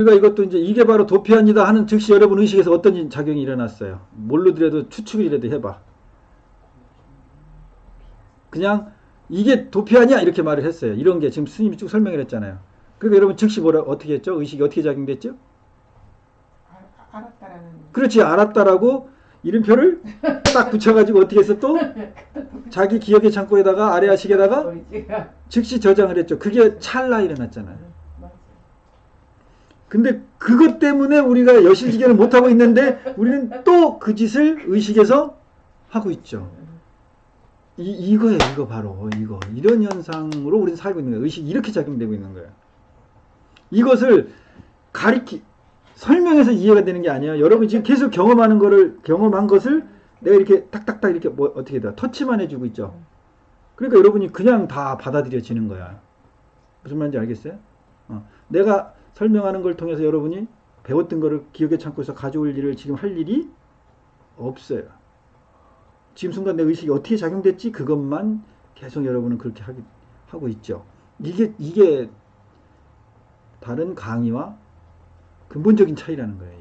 그러니까 이것도 이제 이게 바로 도피합니다 하는 즉시 여러분 의식에서 어떤 작용이 일어났어요. 모르더라도 추측이라도 해봐. 그냥 이게 도피하냐 이렇게 말을 했어요. 이런 게 지금 스님이 쭉 설명을 했잖아요. 그러니까 여러분 즉시 뭐라 어떻게 했죠? 의식이 어떻게 작용됐죠? 알- 알았다라는 그렇지 알았다라고 이름표를 딱 붙여가지고 어떻게 했어 또 자기 기억의 창고에다가 아래 하식에다가 의지가 즉시 저장을 했죠. 그게 찰나 일어났잖아요. 근데 그것 때문에 우리가 여실지견을 못하고 있는데 우리는 또 그 짓을 의식에서 하고 있죠. 이, 이거예요, 이거 바로. 이거. 이런 현상으로 우리는 살고 있는 거예요. 의식이 이렇게 작용되고 있는 거예요. 이것을 가리키, 설명해서 이해가 되는 게 아니에요. 여러분 지금 계속 경험하는 거를, 경험한 것을 내가 이렇게 탁탁탁 이렇게 뭐, 어떻게 다 터치만 해주고 있죠. 그러니까 여러분이 그냥 다 받아들여지는 거야. 무슨 말인지 알겠어요? 어. 내가 설명하는 걸 통해서 여러분이 배웠던 거를 기억에 참고서 가져올 일을 지금 할 일이 없어요. 지금 순간 내 의식이 어떻게 작용됐지 그것만 계속 여러분은 그렇게 하기, 하고 있죠. 이게 이게 다른 강의와 근본적인 차이라는 거예요.